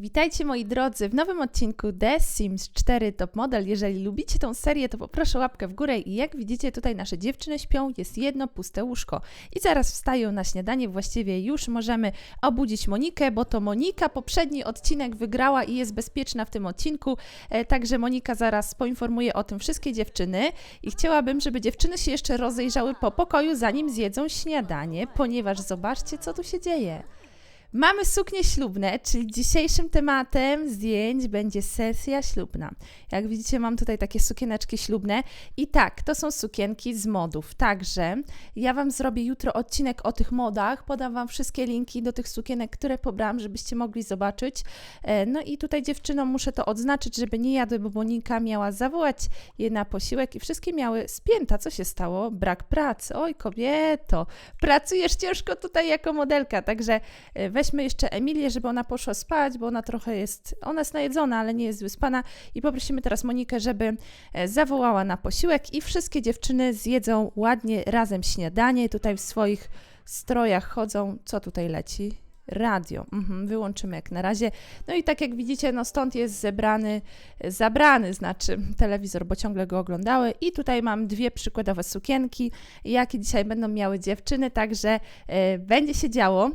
Witajcie moi drodzy w nowym odcinku The Sims 4 Top Model. Jeżeli lubicie tą serię, to poproszę łapkę w górę i jak widzicie tutaj nasze dziewczyny śpią, jest jedno puste łóżko. I zaraz wstają na śniadanie, właściwie już możemy obudzić Monikę, bo to Monika poprzedni odcinek wygrała i jest bezpieczna w tym odcinku, e, także Monika zaraz poinformuje o tym wszystkie dziewczyny i chciałabym, żeby dziewczyny się jeszcze rozejrzały po pokoju, zanim zjedzą śniadanie, ponieważ zobaczcie, co tu się dzieje. Mamy suknie ślubne, czyli dzisiejszym tematem zdjęć będzie sesja ślubna. Jak widzicie, mam tutaj takie sukieneczki ślubne i tak, to są sukienki z modów. Także ja Wam zrobię jutro odcinek o tych modach, podam Wam wszystkie linki do tych sukienek, które pobrałam, żebyście mogli zobaczyć. E, No i tutaj dziewczynom muszę to odznaczyć, żeby nie jadły, bo Monika miała zawołać je na posiłek i wszystkie miały spięta. Co się stało? Brak pracy. Oj, kobieto, pracujesz ciężko tutaj jako modelka, także e, weźmy jeszcze Emilię, żeby ona poszła spać, bo ona trochę jest, ona jest najedzona, ale nie jest wyspana i poprosimy teraz Monikę, żeby e, zawołała na posiłek i wszystkie dziewczyny zjedzą ładnie razem śniadanie, tutaj w swoich strojach chodzą, co tutaj leci? Radio, mhm, wyłączymy jak na razie. No i tak jak widzicie, no stąd jest zebrany, zabrany, znaczy telewizor, bo ciągle go oglądały. I tutaj mam dwie przykładowe sukienki, jakie dzisiaj będą miały dziewczyny, także e, będzie się działo.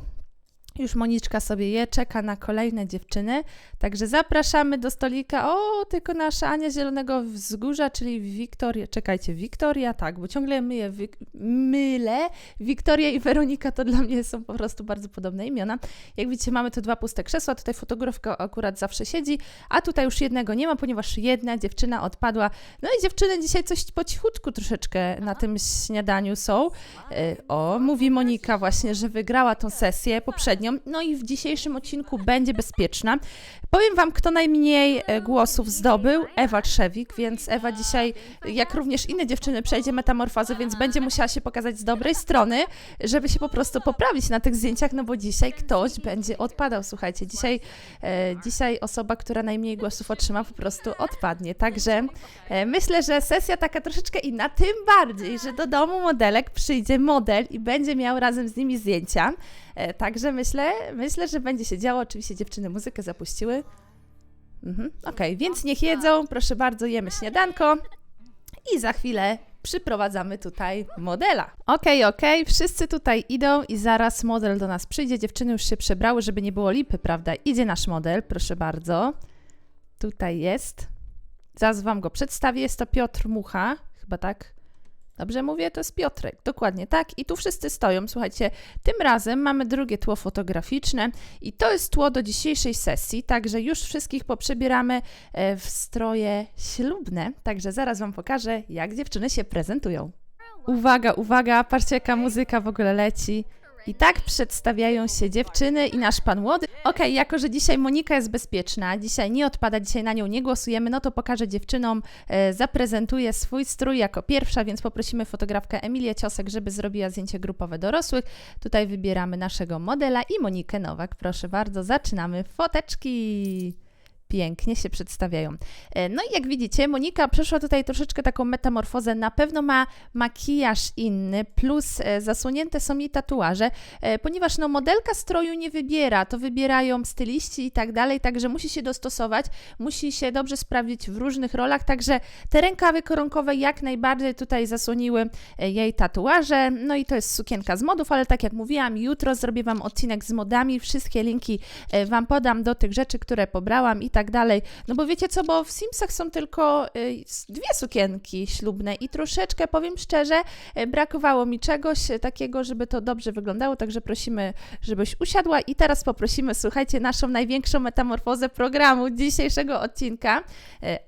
Już Moniczka sobie je, czeka na kolejne dziewczyny. Także zapraszamy do stolika. O, tylko nasza Ania Zielonego Wzgórza, czyli Wiktoria. Czekajcie, Wiktoria, tak, bo ciągle myję, wy, mylę. Wiktoria i Weronika to dla mnie są po prostu bardzo podobne imiona. Jak widzicie, mamy tu dwa puste krzesła. Tutaj fotografka akurat zawsze siedzi, a tutaj już jednego nie ma, ponieważ jedna dziewczyna odpadła. No i dziewczyny dzisiaj coś po cichutku troszeczkę na tym śniadaniu są. E, O, mówi Monika właśnie, że wygrała tą sesję poprzednią. No i w dzisiejszym odcinku będzie bezpieczna. Powiem Wam, kto najmniej e, głosów zdobył. Ewa Trzewik, więc Ewa dzisiaj, jak również inne dziewczyny, przejdzie metamorfozę, więc będzie musiała się pokazać z dobrej strony, żeby się po prostu poprawić na tych zdjęciach, no bo dzisiaj ktoś będzie odpadał. Słuchajcie, dzisiaj, e, dzisiaj osoba, która najmniej głosów otrzyma, po prostu odpadnie. Także e, myślę, że sesja taka troszeczkę inna, tym bardziej, że do domu modelek przyjdzie model i będzie miał razem z nimi zdjęcia. E, Także myślę, myślę, że będzie się działo. Oczywiście dziewczyny muzykę zapuściły. Mhm. Okej, więc niech jedzą. Proszę bardzo, jemy śniadanko. I za chwilę przyprowadzamy tutaj modela. Okej, okej, wszyscy tutaj idą i zaraz model do nas przyjdzie. Dziewczyny już się przebrały, żeby nie było lipy, prawda? Idzie nasz model, proszę bardzo. Tutaj jest. Zaraz wam go przedstawię. Jest to Piotr Mucha, chyba tak. Dobrze mówię, to jest Piotrek, dokładnie tak. I tu wszyscy stoją. Słuchajcie, tym razem mamy drugie tło fotograficzne i to jest tło do dzisiejszej sesji, także już wszystkich poprzebieramy e, w stroje ślubne. Także zaraz Wam pokażę, jak dziewczyny się prezentują. Uwaga, uwaga, patrzcie jaka muzyka w ogóle leci. I tak przedstawiają się dziewczyny i nasz pan młody. Okej, jako że dzisiaj Monika jest bezpieczna, dzisiaj nie odpada, dzisiaj na nią nie głosujemy, no to pokażę dziewczynom, e, zaprezentuję swój strój jako pierwsza, więc poprosimy fotografkę Emilię Ciosek, żeby zrobiła zdjęcie grupowe dorosłych. Tutaj wybieramy naszego modela i Monikę Nowak. Proszę bardzo, zaczynamy foteczki pięknie się przedstawiają. E, No i jak widzicie, Monika przeszła tutaj troszeczkę taką metamorfozę. Na pewno ma makijaż inny, plus e, zasłonięte są jej tatuaże, e, ponieważ no, modelka stroju nie wybiera, to wybierają styliści i tak dalej, także musi się dostosować, musi się dobrze sprawdzić w różnych rolach, także te rękawy koronkowe jak najbardziej tutaj zasłoniły jej tatuaże. No i to jest sukienka z modów, ale tak jak mówiłam, jutro zrobię Wam odcinek z modami, wszystkie linki Wam podam do tych rzeczy, które pobrałam i tak dalej. No bo wiecie co, bo w Simsach są tylko y, dwie sukienki ślubne i troszeczkę, powiem szczerze, y, brakowało mi czegoś y, takiego, żeby to dobrze wyglądało, także prosimy, żebyś usiadła i teraz poprosimy, słuchajcie, naszą największą metamorfozę programu dzisiejszego odcinka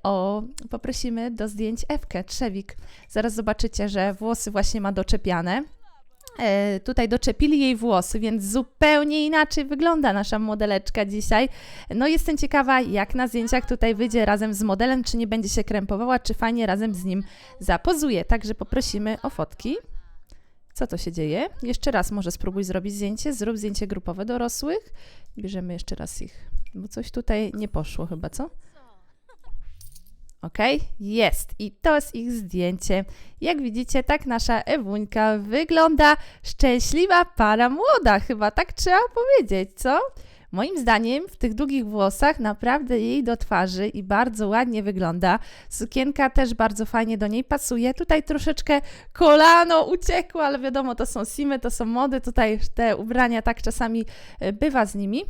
o, poprosimy do zdjęć Ewkę Trzewik. Zaraz zobaczycie, że włosy właśnie ma doczepiane. E, tutaj doczepili jej włosy, więc zupełnie inaczej wygląda nasza modeleczka dzisiaj. No jestem ciekawa, jak na zdjęciach tutaj wyjdzie razem z modelem, czy nie będzie się krępowała, czy fajnie razem z nim zapozuje. Także poprosimy o fotki. Co to się dzieje? Jeszcze raz może spróbuj zrobić zdjęcie. Zrób zdjęcie grupowe dorosłych. Bierzemy jeszcze raz ich, bo coś tutaj nie poszło chyba, co? Ok, jest. I to jest ich zdjęcie. Jak widzicie, tak nasza Ewuńka wygląda. Szczęśliwa para młoda, chyba tak trzeba powiedzieć, co? Moim zdaniem w tych długich włosach naprawdę jej do twarzy i bardzo ładnie wygląda. Sukienka też bardzo fajnie do niej pasuje. Tutaj troszeczkę kolano uciekło, ale wiadomo, to są simy, to są mody. Tutaj te ubrania tak czasami e, bywa z nimi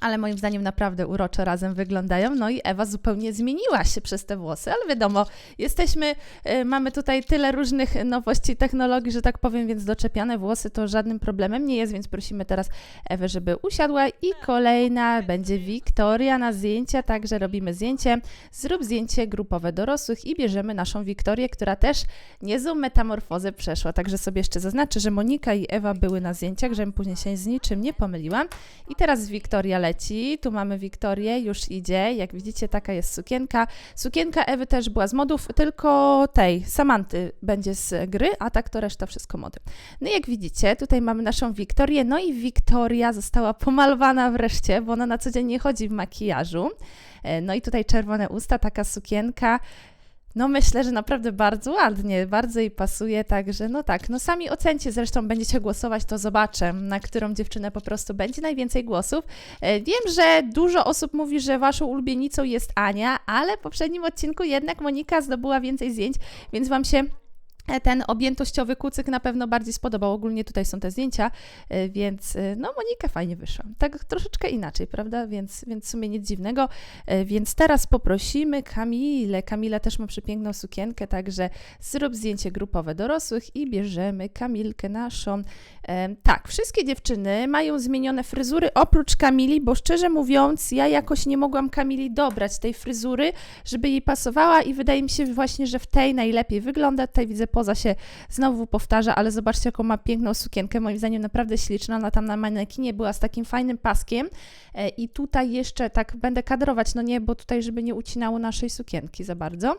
ale moim zdaniem naprawdę uroczo razem wyglądają. No i Ewa zupełnie zmieniła się przez te włosy, ale wiadomo, jesteśmy, y, mamy tutaj tyle różnych nowości technologii, że tak powiem, więc doczepiane włosy to żadnym problemem nie jest, więc prosimy teraz Ewę, żeby usiadła. I kolejna będzie Wiktoria na zdjęcia, także robimy zdjęcie, zrób zdjęcie grupowe dorosłych i bierzemy naszą Wiktorię, która też niezłą metamorfozę przeszła, także sobie jeszcze zaznaczę, że Monika i Ewa były na zdjęciach, żebym później się z niczym nie pomyliłam. I teraz Wiktoria leci. Tu mamy Wiktorię, już idzie. Jak widzicie, taka jest sukienka. Sukienka Ewy też była z modów, tylko tej, Samanty będzie z gry, a tak to reszta wszystko mody. No i jak widzicie, tutaj mamy naszą Wiktorię. No i Wiktoria została pomalowana wreszcie, bo ona na co dzień nie chodzi w makijażu. E, No i tutaj czerwone usta, taka sukienka. No myślę, że naprawdę bardzo ładnie, bardzo jej pasuje, także no tak, no sami ocencie, zresztą będziecie głosować, to zobaczę, na którą dziewczynę po prostu będzie najwięcej głosów. E, Wiem, że dużo osób mówi, że waszą ulubienicą jest Ania, ale w poprzednim odcinku jednak Monika zdobyła więcej zdjęć, więc wam się ten objętościowy kucyk na pewno bardziej spodobał. Ogólnie tutaj są te zdjęcia, e, więc e, no Monika fajnie wyszła. Tak troszeczkę inaczej, prawda? Więc, więc w sumie nic dziwnego. E, Więc teraz poprosimy Kamilę. Kamila też ma przepiękną sukienkę, także zrób zdjęcie grupowe dorosłych i bierzemy Kamilkę naszą. E, Tak, wszystkie dziewczyny mają zmienione fryzury oprócz Kamili, bo szczerze mówiąc, ja jakoś nie mogłam Kamili dobrać tej fryzury, żeby jej pasowała i wydaje mi się właśnie, że w tej najlepiej wygląda. Tutaj widzę poza się znowu powtarza, ale zobaczcie, jaką ma piękną sukienkę. Moim zdaniem naprawdę śliczna. Ona tam na manekinie była z takim fajnym paskiem. E, I tutaj jeszcze tak będę kadrować, no nie, bo tutaj, żeby nie ucinało naszej sukienki za bardzo.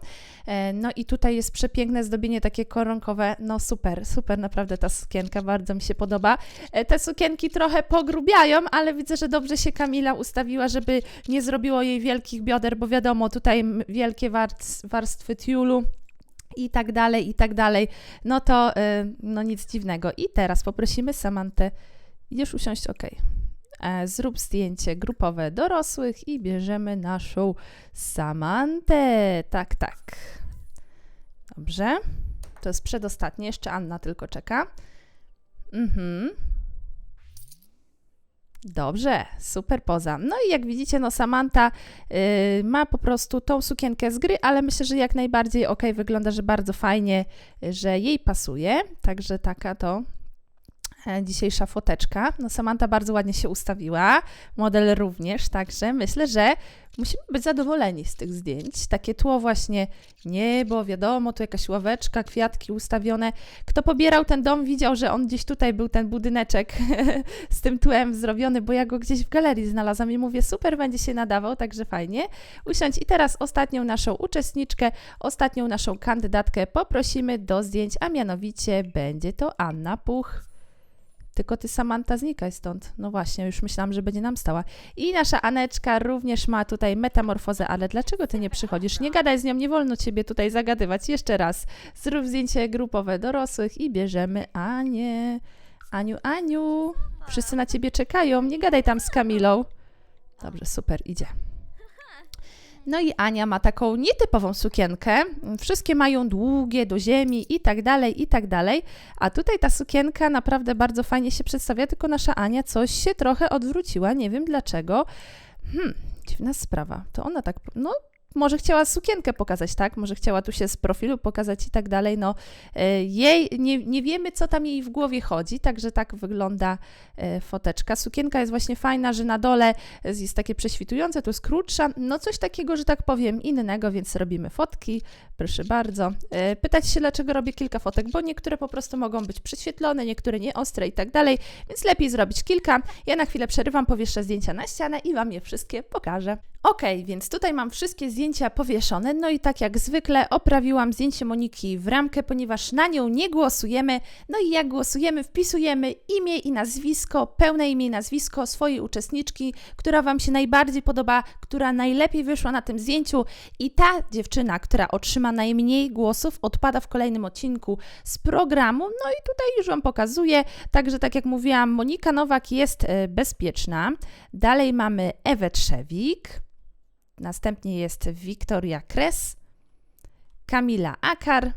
E, No i tutaj jest przepiękne zdobienie takie koronkowe. No super, super naprawdę ta sukienka, bardzo mi się podoba. E, Te sukienki trochę pogrubiają, ale widzę, że dobrze się Kamila ustawiła, żeby nie zrobiło jej wielkich bioder, bo wiadomo, tutaj wielkie warstw- warstwy tiulu i tak dalej, i tak dalej. No to y, no nic dziwnego. I teraz poprosimy Samantę, idziesz usiąść, ok. E, Zrób zdjęcie grupowe dorosłych i bierzemy naszą Samantę. Tak, tak. Dobrze. To jest przedostatnie, jeszcze Anna tylko czeka. Mhm. Dobrze, super poza. No i jak widzicie, no Samantha y, ma po prostu tą sukienkę z gry, ale myślę, że jak najbardziej ok, wygląda, że bardzo fajnie, y, że jej pasuje. Także taka to dzisiejsza foteczka. No Samantha bardzo ładnie się ustawiła, model również, także myślę, że musimy być zadowoleni z tych zdjęć. Takie tło właśnie niebo, wiadomo, tu jakaś ławeczka, kwiatki ustawione. Kto pobierał ten dom, widział, że on gdzieś tutaj był, ten budyneczek z tym tłem zrobiony, bo ja go gdzieś w galerii znalazłam i mówię, super, będzie się nadawał, także fajnie. Usiądź i teraz ostatnią naszą uczestniczkę, ostatnią naszą kandydatkę poprosimy do zdjęć, a mianowicie będzie to Anna Puch. Tylko ty, Samanta, znikaj stąd. No właśnie, już myślałam, że będzie nam stała. I nasza Aneczka również ma tutaj metamorfozę, ale dlaczego ty nie przychodzisz? Nie gadaj z nią, nie wolno ciebie tutaj zagadywać. Jeszcze raz, zrób zdjęcie grupowe dorosłych i bierzemy Anię. Aniu, Aniu, wszyscy na ciebie czekają, nie gadaj tam z Kamilą. Dobrze, super, idzie. No i Ania ma taką nietypową sukienkę. Wszystkie mają długie do ziemi i tak dalej, i tak dalej. A tutaj ta sukienka naprawdę bardzo fajnie się przedstawia, tylko nasza Ania coś się trochę odwróciła, nie wiem dlaczego. Hmm, dziwna sprawa. To ona tak, no może chciała sukienkę pokazać, tak? Może chciała tu się z profilu pokazać i tak dalej. No, e, jej, nie, nie wiemy, co tam jej w głowie chodzi, także tak wygląda e, foteczka. Sukienka jest właśnie fajna, że na dole jest takie prześwitujące, tu jest krótsza. No coś takiego, że tak powiem, innego, więc robimy fotki. Proszę bardzo. E, Pytać się, dlaczego robię kilka fotek, bo niektóre po prostu mogą być prześwietlone, niektóre nieostre i tak dalej, więc lepiej zrobić kilka. Ja na chwilę przerywam, powieszę zdjęcia na ścianę i Wam je wszystkie pokażę. Ok, więc tutaj mam wszystkie zdjęcia zdjęcia powieszone. No i tak jak zwykle oprawiłam zdjęcie Moniki w ramkę, ponieważ na nią nie głosujemy. No i jak głosujemy, wpisujemy imię i nazwisko, pełne imię i nazwisko swojej uczestniczki, która Wam się najbardziej podoba, która najlepiej wyszła na tym zdjęciu. I ta dziewczyna, która otrzyma najmniej głosów, odpada w kolejnym odcinku z programu. No i tutaj już Wam pokazuję. Także, tak jak mówiłam, Monika Nowak jest e, bezpieczna. Dalej mamy Ewę Trzewik. Następnie jest Wiktoria Kres, Kamila Akar,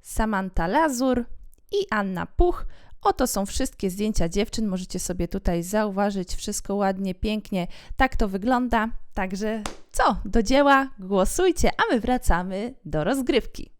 Samantha Lazur i Anna Puch. Oto są wszystkie zdjęcia dziewczyn. Możecie sobie tutaj zauważyć wszystko ładnie, pięknie. Tak to wygląda. Także co? Do dzieła, głosujcie, a my wracamy do rozgrywki.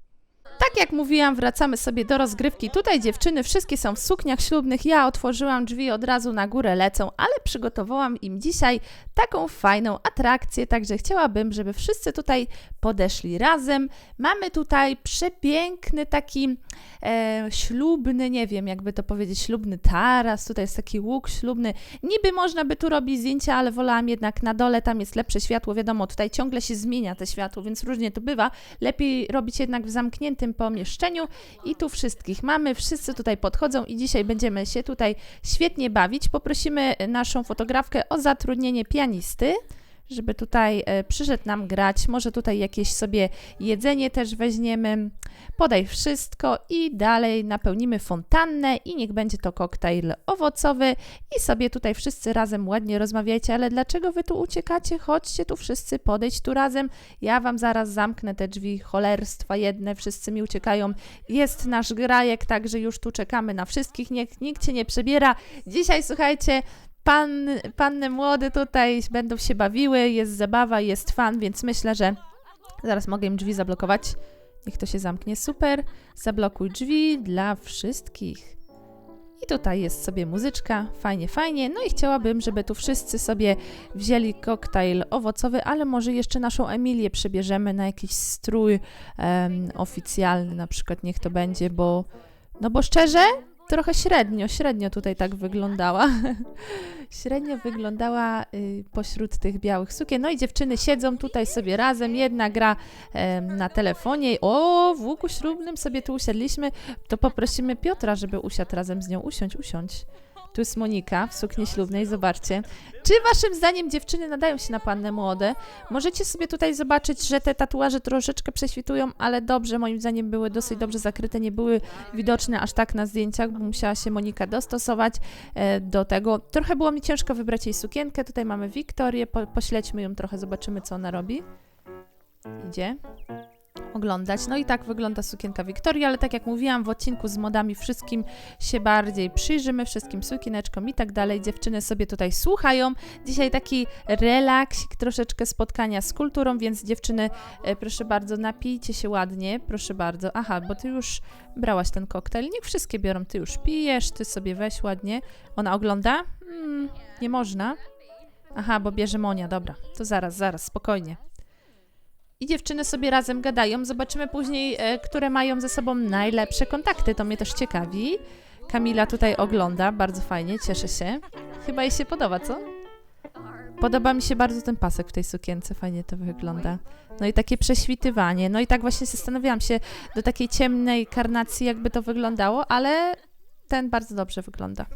Tak jak mówiłam, wracamy sobie do rozgrywki. Tutaj dziewczyny wszystkie są w sukniach ślubnych. Ja otworzyłam drzwi od razu na górę lecą, ale przygotowałam im dzisiaj taką fajną atrakcję, także chciałabym, żeby wszyscy tutaj podeszli razem. Mamy tutaj przepiękny taki e, ślubny, nie wiem jakby to powiedzieć, ślubny taras. Tutaj jest taki łuk ślubny. Niby można by tu robić zdjęcia, ale wolałam jednak na dole, tam jest lepsze światło. Wiadomo, tutaj ciągle się zmienia te światło, więc różnie to bywa. Lepiej robić jednak w zamkniętym pomieszczeniu. I tu wszystkich mamy, wszyscy tutaj podchodzą i dzisiaj będziemy się tutaj świetnie bawić. Poprosimy naszą fotografkę o zatrudnienie pianisty żeby tutaj e, przyszedł nam grać. Może tutaj jakieś sobie jedzenie też weźmiemy. Podaj wszystko i dalej napełnimy fontannę i niech będzie to koktajl owocowy i sobie tutaj wszyscy razem ładnie rozmawiajcie. Ale dlaczego wy tu uciekacie? Chodźcie tu wszyscy, podejdź tu razem. Ja wam zaraz zamknę te drzwi cholerstwa jedne, wszyscy mi uciekają. Jest nasz grajek, także już tu czekamy na wszystkich. Niech nikt cię nie przebiera. Dzisiaj słuchajcie, pan, panny młode tutaj będą się bawiły, jest zabawa, jest fan, więc myślę, że zaraz mogę im drzwi zablokować. Niech to się zamknie. Super. Zablokuj drzwi dla wszystkich. I tutaj jest sobie muzyczka, fajnie, fajnie. No i chciałabym, żeby tu wszyscy sobie wzięli koktajl owocowy, ale może jeszcze naszą Emilię przebierzemy na jakiś strój em, oficjalny, na przykład niech to będzie, bo no bo szczerze, trochę średnio, średnio tutaj tak wyglądała. średnio wyglądała y, pośród tych białych sukien. No i dziewczyny siedzą tutaj sobie razem, jedna gra em, na telefonie. O, w łuku ślubnym sobie tu usiedliśmy, to poprosimy Piotra, żeby usiadł razem z nią. Usiądź, usiądź. Tu jest Monika w sukni ślubnej, zobaczcie. Czy waszym zdaniem dziewczyny nadają się na panny młode? Możecie sobie tutaj zobaczyć, że te tatuaże troszeczkę prześwitują, ale dobrze, moim zdaniem były dosyć dobrze zakryte, nie były widoczne aż tak na zdjęciach, bo musiała się Monika dostosować e, do tego. Trochę było mi ciężko wybrać jej sukienkę. Tutaj mamy Wiktorię, po, pośledźmy ją trochę, zobaczymy co ona robi. Idzie oglądać. No i tak wygląda sukienka Wiktorii, ale tak jak mówiłam w odcinku z modami wszystkim się bardziej przyjrzymy, wszystkim sukieneczkom i tak dalej. Dziewczyny sobie tutaj słuchają. Dzisiaj taki relaksik, troszeczkę spotkania z kulturą, więc dziewczyny, e, proszę bardzo, napijcie się ładnie, proszę bardzo. Aha, bo ty już brałaś ten koktajl. Niech wszystkie biorą, ty już pijesz, ty sobie weź ładnie. Ona ogląda? Mm, nie można. Aha, bo bierze Monia, dobra. To zaraz, zaraz, spokojnie i dziewczyny sobie razem gadają. Zobaczymy później, e, które mają ze sobą najlepsze kontakty. To mnie też ciekawi. Kamila tutaj ogląda, bardzo fajnie, cieszę się. Chyba jej się podoba, co? Podoba mi się bardzo ten pasek w tej sukience, fajnie to wygląda. No i takie prześwitywanie. No i tak właśnie zastanawiałam się do takiej ciemnej karnacji, jakby to wyglądało, ale ten bardzo dobrze wygląda.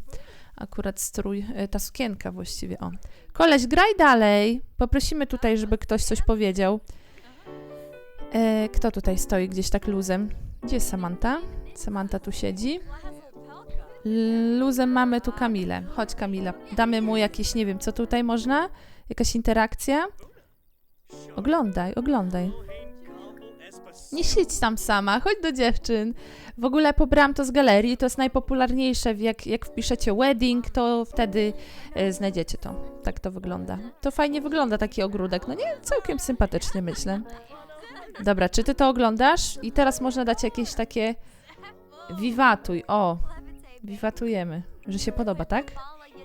Akurat strój, e, ta sukienka właściwie, o. Koleś, graj dalej. Poprosimy tutaj, żeby ktoś coś powiedział. E, kto tutaj stoi gdzieś tak luzem? Gdzie jest Samantha? Samantha tu siedzi. Luzem mamy tu Kamilę. Chodź Kamila, damy mu jakieś, nie wiem, co tutaj można? Jakaś interakcja? Oglądaj, oglądaj. Nie siedź tam sama, chodź do dziewczyn. W ogóle pobrałam to z galerii, to jest najpopularniejsze. Jak, jak wpiszecie wedding, to wtedy e, znajdziecie to. Tak to wygląda. To fajnie wygląda taki ogródek. No nie, całkiem sympatycznie myślę. Dobra, czy ty to oglądasz? I teraz można dać jakieś takie wiwatuj. O, wiwatujemy. Że się podoba, tak?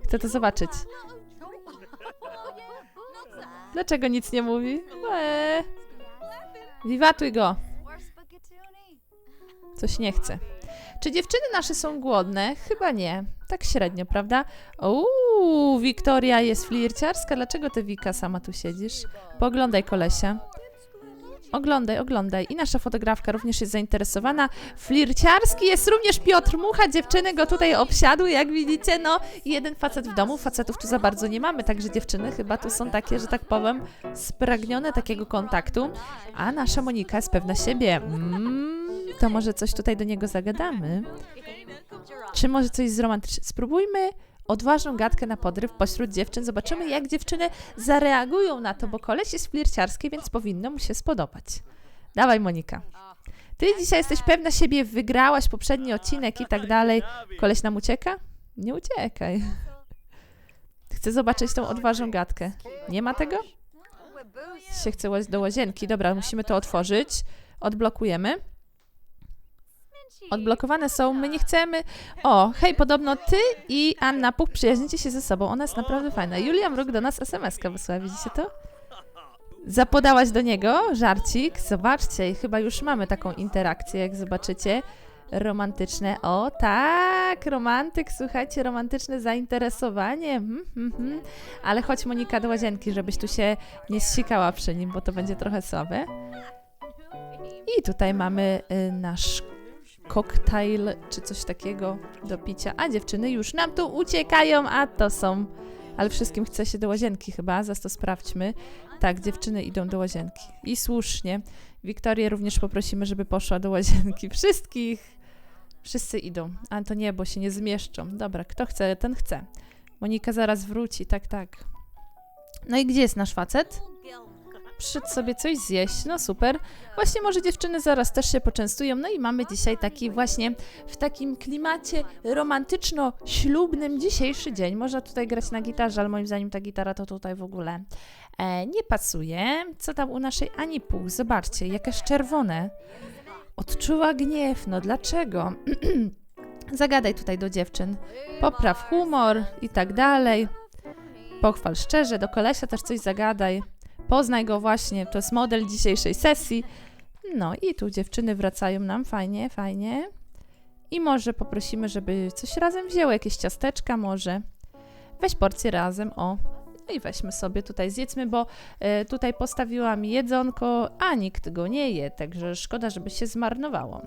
Chcę to zobaczyć. Dlaczego nic nie mówi? Eee. Wiwatuj go. Coś nie chce. Czy dziewczyny nasze są głodne? Chyba nie. Tak średnio, prawda? Uuu, Wiktoria jest flirciarska. Dlaczego ty, Wika, sama tu siedzisz? Poglądaj kolesia. Oglądaj, oglądaj. I nasza fotografka również jest zainteresowana. Flirciarski jest również Piotr Mucha. Dziewczyny go tutaj obsiadły, jak widzicie. No, jeden facet w domu. Facetów tu za bardzo nie mamy, także dziewczyny chyba tu są takie, że tak powiem, spragnione takiego kontaktu. A nasza Monika jest pewna siebie. Mm, to może coś tutaj do niego zagadamy. Czy może coś z? Spróbujmy odważną gadkę na podryw pośród dziewczyn. Zobaczymy, jak dziewczyny zareagują na to, bo koleś jest flirciarski, więc powinno mu się spodobać. Dawaj, Monika. Ty dzisiaj jesteś pewna siebie, wygrałaś poprzedni odcinek i tak dalej. Koleś nam ucieka? Nie uciekaj. Chcę zobaczyć tą odważną gadkę. Nie ma tego? Się chce do łazienki. Dobra, musimy to otworzyć. Odblokujemy. Odblokowane są, my nie chcemy. O, hej, podobno ty i Anna Puch przyjaźnicie się ze sobą. Ona jest naprawdę fajna. Julia Mruk do nas SMS-kę wysłała, widzicie to? Zapodałaś do niego żarcik. Zobaczcie, i chyba już mamy taką interakcję, jak zobaczycie. Romantyczne. O, tak, romantyk, słuchajcie, romantyczne zainteresowanie. Mhm, mhm. Ale chodź Monika do łazienki, żebyś tu się nie zsikała przy nim, bo to będzie trochę słabe. I tutaj mamy y, nasz koktajl czy coś takiego do picia. A dziewczyny już nam tu uciekają, a to są. Ale wszystkim chce się do łazienki chyba, zaraz to sprawdźmy. Tak, dziewczyny idą do łazienki. I słusznie. Wiktorię również poprosimy, żeby poszła do łazienki. Wszystkich. Wszyscy idą. A to nie, bo się nie zmieszczą. Dobra, kto chce, ten chce. Monika zaraz wróci, tak, tak. No i gdzie jest nasz facet? Przyszedł sobie coś zjeść, no super. Właśnie może dziewczyny zaraz też się poczęstują. No i mamy dzisiaj taki właśnie w takim klimacie romantyczno-ślubnym dzisiejszy dzień. Można tutaj grać na gitarze, ale moim zdaniem ta gitara to tutaj w ogóle e, nie pasuje. Co tam u naszej Ani Puch? Zobaczcie, jakieś czerwone. Odczuwa gniew, no dlaczego? Zagadaj tutaj do dziewczyn. Popraw humor i tak dalej. Pochwal szczerze, do kolesia też coś zagadaj. Poznaj go właśnie, to jest model dzisiejszej sesji. No i tu dziewczyny wracają nam, fajnie, fajnie. I może poprosimy, żeby coś razem wzięły, jakieś ciasteczka może. Weź porcję razem, o. No i weźmy sobie tutaj, zjedzmy, bo e, tutaj postawiłam jedzonko, a nikt go nie je, także szkoda, żeby się zmarnowało.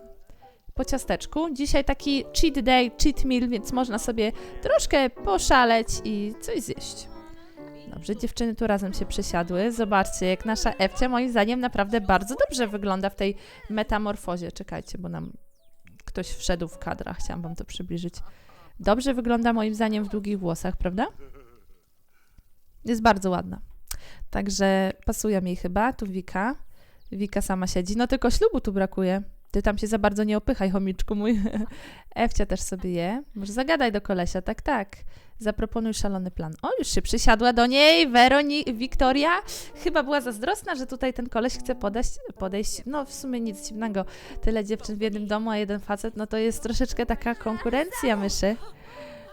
Po ciasteczku. Dzisiaj taki cheat day, cheat meal, więc można sobie troszkę poszaleć i coś zjeść. Dobrze, dziewczyny tu razem się przesiadły. Zobaczcie, jak nasza Ewcia moim zdaniem naprawdę bardzo dobrze wygląda w tej metamorfozie. Czekajcie, bo nam ktoś wszedł w kadra. Chciałam wam to przybliżyć. Dobrze wygląda moim zdaniem w długich włosach, prawda? Jest bardzo ładna. Także pasują jej chyba. Tu Wika. Wika sama siedzi. No tylko ślubu tu brakuje. Ty tam się za bardzo nie opychaj, chomiczku mój. Ewcia też sobie je. Może zagadaj do kolesia, tak, tak. Zaproponuj szalony plan. O, już się przysiadła do niej Weroni Wiktoria. Chyba była zazdrosna, że tutaj ten koleś chce podejść, podejść. No, w sumie nic dziwnego. Tyle dziewczyn w jednym domu, a jeden facet, no to jest troszeczkę taka konkurencja myszy.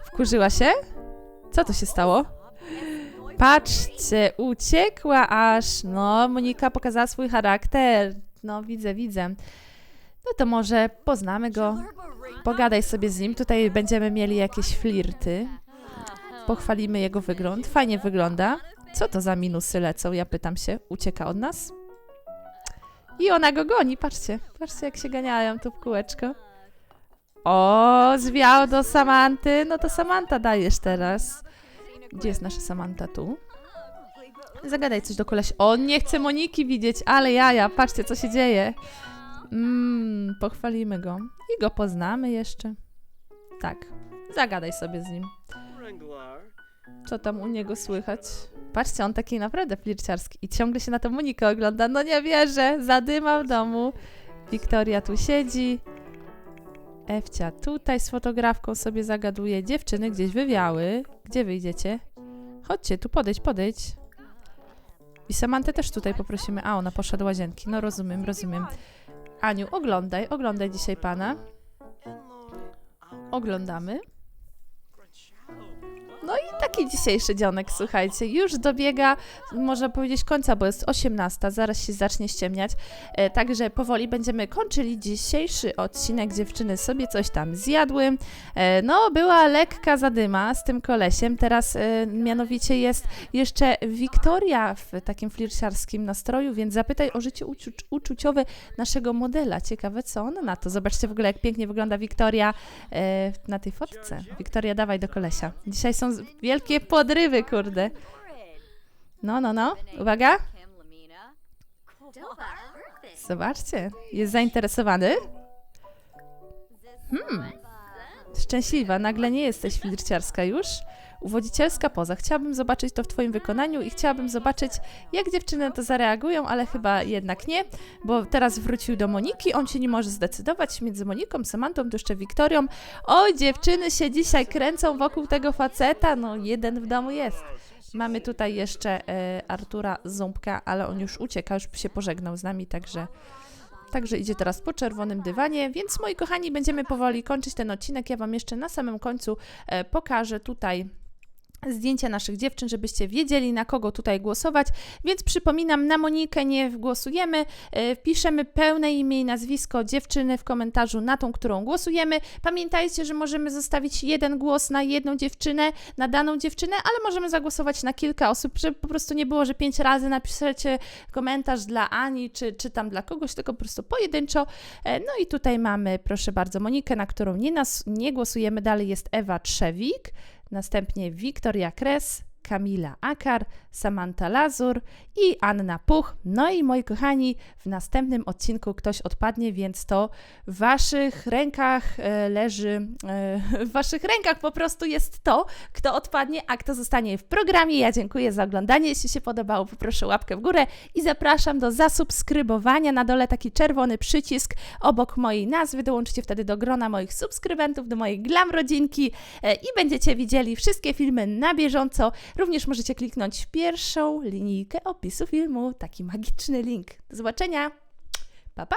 Wkurzyła się? Co to się stało? Patrzcie, uciekła aż. No, Monika pokazała swój charakter. No, widzę, widzę. No to może poznamy go. Pogadaj sobie z nim. Tutaj będziemy mieli jakieś flirty. Pochwalimy jego wygląd. Fajnie wygląda. Co to za minusy lecą? Ja pytam się. Ucieka od nas? I ona go goni. Patrzcie. Patrzcie, jak się ganiają tu w kółeczko. O, zwiał do Samanty. No to Samanta dajesz teraz. Gdzie jest nasza Samanta? Tu. Zagadaj coś do koleś. On nie chce Moniki widzieć, ale jaja. Patrzcie, co się dzieje. Mmm, pochwalimy go. I go poznamy jeszcze. Tak. Zagadaj sobie z nim. Co tam u niego słychać? Patrzcie, on taki naprawdę flirciarski i ciągle się na tą Monikę ogląda. No nie wierzę, zadyma w domu. Wiktoria tu siedzi. Ewcia tutaj z fotografką sobie zagaduje. Dziewczyny gdzieś wywiały. Gdzie wyjdziecie? Chodźcie, tu podejdź, podejdź. I Samantę też tutaj poprosimy. A, ona poszła do łazienki. No rozumiem, rozumiem. Aniu, oglądaj, oglądaj dzisiaj pana. Oglądamy. No i tak Taki dzisiejszy dzionek, słuchajcie, już dobiega, można powiedzieć, końca, bo jest 18, zaraz się zacznie ściemniać. E, także powoli będziemy kończyli dzisiejszy odcinek. Dziewczyny sobie coś tam zjadły. E, no, była lekka zadyma z tym kolesiem. Teraz e, mianowicie jest jeszcze Wiktoria w takim flirciarskim nastroju, więc zapytaj o życie uczu uczuciowe naszego modela. Ciekawe, co ona na to. Zobaczcie w ogóle, jak pięknie wygląda Wiktoria e, na tej fotce. Wiktoria, dawaj do kolesia. Dzisiaj są z- wielkie podrywy, kurde. No, no, no. Uwaga. Zobaczcie. Jest zainteresowany? Hmm. Szczęśliwa. Nagle nie jesteś flirciarska już. Uwodzicielska poza. Chciałabym zobaczyć to w Twoim wykonaniu i chciałabym zobaczyć, jak dziewczyny na to zareagują, ale chyba jednak nie, bo teraz wrócił do Moniki, on się nie może zdecydować między Moniką, Samantą, tu jeszcze Wiktorią. O, dziewczyny się dzisiaj kręcą wokół tego faceta, no jeden w domu jest. Mamy tutaj jeszcze e, Artura Ząbka, ale on już ucieka, już się pożegnał z nami, także... Także idzie teraz po czerwonym dywanie, więc moi kochani, będziemy powoli kończyć ten odcinek. Ja Wam jeszcze na samym końcu e, pokażę tutaj zdjęcia naszych dziewczyn, żebyście wiedzieli, na kogo tutaj głosować. Więc przypominam, na Monikę nie głosujemy. E, Piszemy pełne imię i nazwisko dziewczyny w komentarzu na tą, którą głosujemy. Pamiętajcie, że możemy zostawić jeden głos na jedną dziewczynę, na daną dziewczynę, ale możemy zagłosować na kilka osób, żeby po prostu nie było, że pięć razy napiszecie komentarz dla Ani, czy, czy tam dla kogoś, tylko po prostu pojedynczo. E, No i tutaj mamy, proszę bardzo, Monikę, na którą nie, nas, nie głosujemy. Dalej jest Ewa Trzewik, następnie Wiktoria Kres, Kamila Akar, Samantha Lazur i Anna Puch. No i moi kochani, w następnym odcinku ktoś odpadnie, więc to w waszych rękach e, leży, e, w waszych rękach po prostu jest to, kto odpadnie, a kto zostanie w programie. Ja dziękuję za oglądanie. Jeśli się podobało, poproszę łapkę w górę i zapraszam do zasubskrybowania. Na dole taki czerwony przycisk obok mojej nazwy. Dołączycie wtedy do grona moich subskrybentów, do mojej glam rodzinki e, i będziecie widzieli wszystkie filmy na bieżąco. Również możecie kliknąć w pierwszą linijkę opisu filmu. Taki magiczny link. Do zobaczenia. Pa, pa!